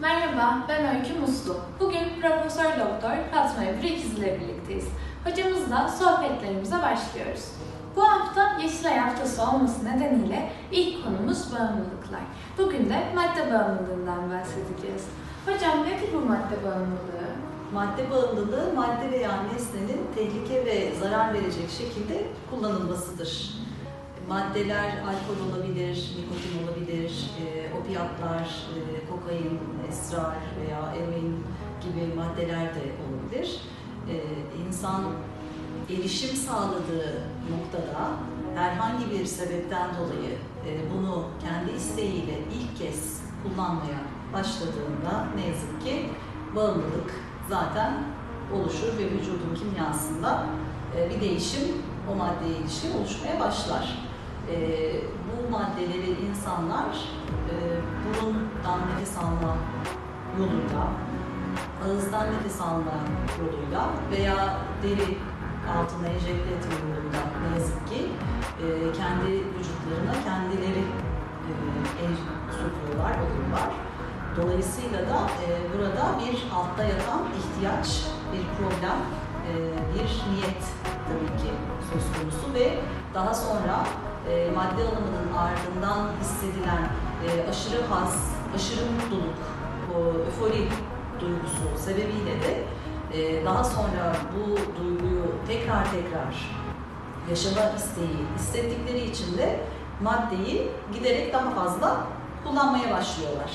Merhaba, ben Öykü Muslu. Bugün Profesör Doktor Fatma Ebru ile birlikteyiz. Hocamızla sohbetlerimize başlıyoruz. Bu hafta Yeşilay Haftası olması nedeniyle ilk konumuz bağımlılıklar. Bugün de madde bağımlılığından bahsedeceğiz. Hocam nedir bu madde bağımlılığı? Madde bağımlılığı, madde veya nesnenin tehlike ve zarar verecek şekilde kullanılmasıdır. Maddeler alkol olabilir, nikotin olabilir, e, opiatlar, e, kokain, esrar veya eroin gibi maddeler de olabilir. E, insan erişim sağladığı noktada herhangi bir sebepten dolayı e, bunu kendi isteğiyle ilk kez kullanmaya başladığında ne yazık ki bağımlılık zaten oluşur ve vücudun kimyasında e, bir değişim o maddeye ilişkin oluşmaya başlar. E, bu maddeleri insanlar e, burundan nefes alma yoluyla, ağızdan nefes alma yoluyla veya deri altına enjekte etme yoluyla ne yazık ki e, kendi vücutlarına kendileri e, sokuyorlar, alıyorlar. Dolayısıyla da e, burada bir altta yatan ihtiyaç, bir problem, e, bir niyet tabii ki söz konusu ve daha sonra e, madde alımının ardından hissedilen e, aşırı haz, aşırı mutluluk, o öfori duygusu sebebiyle de e, daha sonra bu duyguyu tekrar tekrar yaşama isteği hissettikleri için de maddeyi giderek daha fazla kullanmaya başlıyorlar.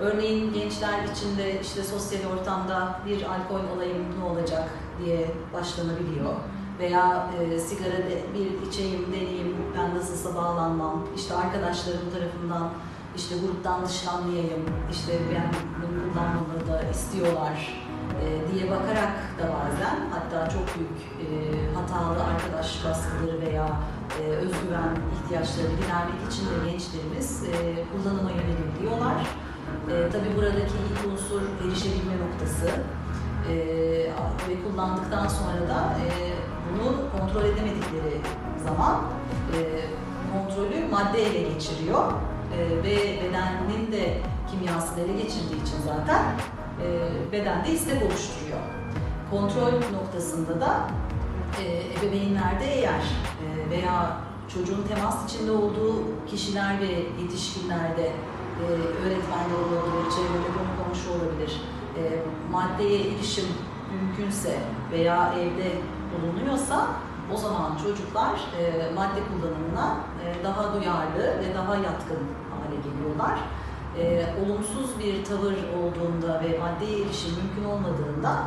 Örneğin gençler içinde işte sosyal ortamda bir alkol olayım ne olacak diye başlanabiliyor. Veya e, sigara de, bir içeyim, deneyeyim, ben nasılsa bağlanmam. İşte arkadaşlarım tarafından işte gruptan dışlanmayayım, işte ben bunu kullanmamı da istiyorlar e, diye bakarak da bazen hatta çok büyük e, hatalı arkadaş baskıları veya e, özgüven ihtiyaçlarını gidermek için de gençlerimiz e, kullanıma yönelebiliyorlar. E, tabii buradaki ilk unsur erişebilme noktası e, ve kullandıktan sonra da e, bunu kontrol edemedikleri zaman e, kontrolü madde ele geçiriyor e, ve bedenin de kimyasını ele geçirdiği için zaten e, bedende istek oluşturuyor. Kontrol noktasında da e, ebeveynlerde eğer e, veya çocuğun temas içinde olduğu kişiler ve yetişkinlerde e, öğretmenler olabilir, çevrede konu komşu olabilir, e, maddeye erişim mümkünse veya evde bulunuyorsa o zaman çocuklar e, madde kullanımına e, daha duyarlı ve daha yatkın hale geliyorlar. E, olumsuz bir tavır olduğunda ve maddeye erişim mümkün olmadığında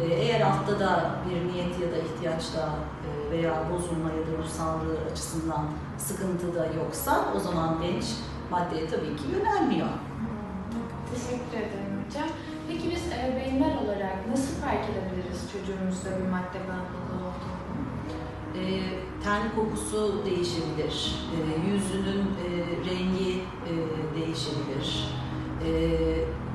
e, eğer altta da bir niyet ya da ihtiyaçta e, veya bozulma ya da ruh açısından sıkıntı da yoksa o zaman genç maddeye tabii ki yönelmiyor. Teşekkür ederim hocam. Peki biz ebeveynler olarak nasıl fark edebiliriz çocuğumuzda bir madde bağımlılığı olduğunu? E, ten kokusu değişebilir, e, yüzünün e, rengi e, değişebilir. E,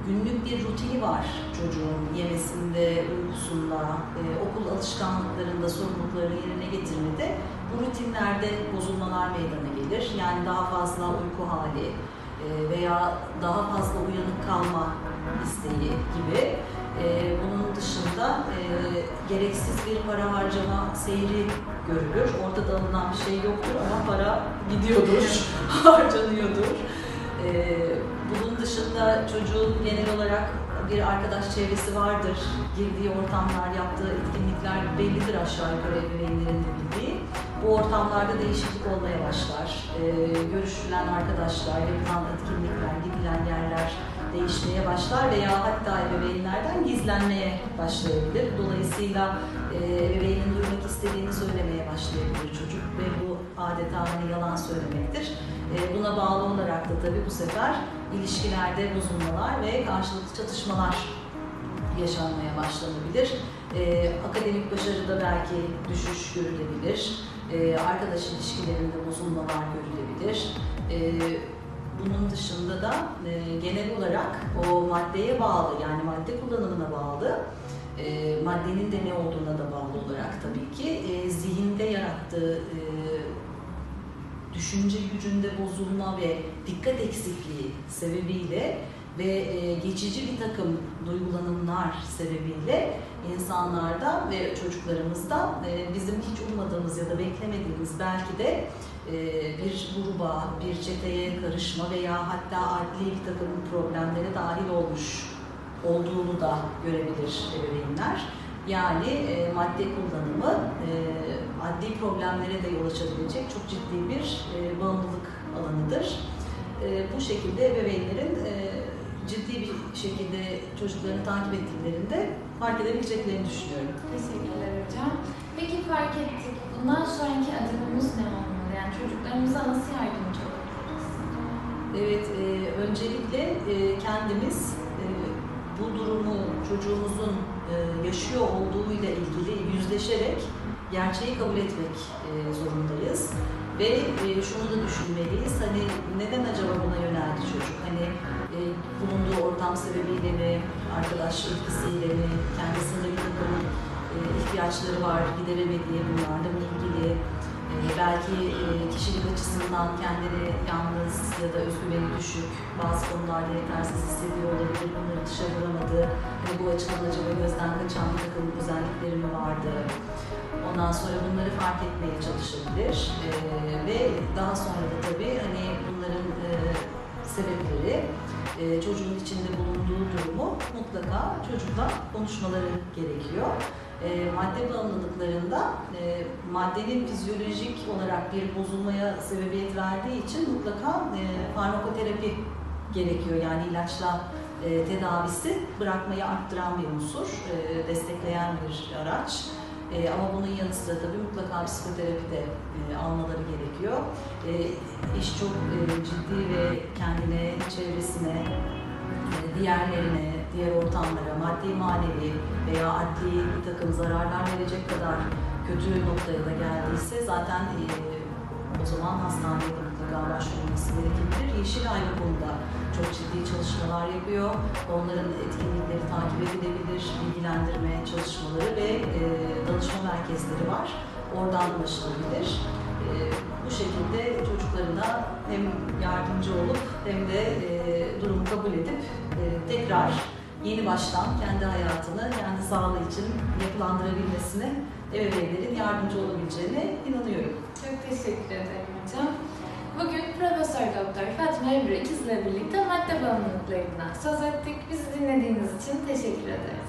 günlük bir rutini var çocuğun yemesinde, uykusunda, e, okul alışkanlıklarında, sorumluluklarını yerine getirmede bu rutinlerde bozulmalar meydana gelir. Yani daha fazla uyku hali e, veya daha fazla uyanık kalma isteği gibi. E, bunun dışında e, gereksiz bir para harcama seyri görülür. Ortada alınan bir şey yoktur ama para gidiyordur, harcanıyordur. E, bunun dışında çocuğun genel olarak bir arkadaş çevresi vardır. Girdiği ortamlar, yaptığı etkinlikler bellidir aşağı yukarı ebeveynlerin de bildiği. Bu ortamlarda değişiklik olmaya başlar. E, görüşülen arkadaşlar, yapılan etkinlikler, gidilen yerler değişmeye başlar veya hatta ebeveynlerden gizlenmeye başlayabilir. Dolayısıyla e, ebeveynin duymak istediğini söylemeye başlayabilir çocuk ve bu adeta hani yalan söylemektir. E, buna bağlı olarak da tabii bu sefer ilişkilerde bozulmalar ve karşılıklı çatışmalar yaşanmaya başlanabilir. E, akademik başarıda belki düşüş görülebilir. Arkadaş ilişkilerinde bozulmalar görülebilir. Bunun dışında da e, genel olarak o maddeye bağlı yani madde kullanımına bağlı e, maddenin de ne olduğuna da bağlı olarak tabii ki e, zihinde yarattığı e, düşünce gücünde bozulma ve dikkat eksikliği sebebiyle ve e, geçici bir takım duygulanımlar sebebiyle insanlarda ve çocuklarımızda e, bizim hiç ummadığımız ya da beklemediğimiz belki de e, bir gruba, bir çeteye karışma veya hatta adli bir takım problemlere dahil olmuş olduğunu da görebilir ebeveynler. Yani e, madde kullanımı e, adli problemlere de yol açabilecek çok ciddi bir e, bağımlılık alanıdır. E, bu şekilde ebeveynlerin e, ciddi bir şekilde çocuklarını takip ettiklerinde fark edebileceklerini düşünüyorum. Teşekkürler hocam. Peki fark ettik. Bundan sonraki adımımız ne olmalı? Yani çocuklarımıza nasıl yardımcı olabiliriz? Evet, e, öncelikle e, kendimiz e, bu durumu çocuğumuzun e, yaşıyor olduğuyla ilgili yüzleşerek gerçeği kabul etmek e, zorundayız. Ve e, şunu da düşünmeliyiz, hani neden acaba buna yöneldi çocuk? Hani e, bulunduğu ortam sebebiyle mi, arkadaş etkisiyle mi, kendisinde bir takım ihtiyaçları var, gideremediği bunlarla ilgili? E, belki kişilik açısından kendini yalnız ya da özgüveni düşük, bazı konularda yetersiz hissediyor olabilir, bunları dışa vuramadı. Hani bu açıdan acaba gözden kaçan bir takım? Ondan sonra bunları fark etmeye çalışabilir. E, ve daha sonra da tabii hani bunların e, sebepleri, e, çocuğun içinde bulunduğu durumu mutlaka çocukla konuşmaları gerekiyor. E, madde bağımlılıklarında e, maddenin fizyolojik olarak bir bozulmaya sebebiyet verdiği için mutlaka e, farmakoterapi gerekiyor. Yani ilaçla e, tedavisi bırakmayı arttıran bir unsur, e, destekleyen bir araç. E, ama bunun yanı sıra tabii mutlaka psikoterapi de e, almaları gerekiyor. E, iş çok e, ciddi ve kendine, çevresine, e, diğerlerine, diğer ortamlara, maddi manevi veya adli bir takım zararlar verecek kadar kötü noktaya da geldiyse zaten e, o zaman hastaneye de mutlaka başvurulması gerekebilir. Yeşilay bu konuda çok ciddi çalışmalar yapıyor. Onların etkinlikleri takip edilebilir, bilgilendirme çalışmaları ve e, danışma merkezleri var. Oradan ulaşılabilir. E, bu şekilde çocuklarına hem yardımcı olup hem de e, durumu kabul edip e, tekrar yeni baştan kendi hayatını, sağlığı için yapılandırabilmesine ebeveynlerin yardımcı olabileceğine inanıyorum. Çok teşekkür ederim hocam. Bugün Profesör Doktor Fatma Ebru ikizle birlikte madde bağımlılıklarından söz ettik. Bizi dinlediğiniz için teşekkür ederim.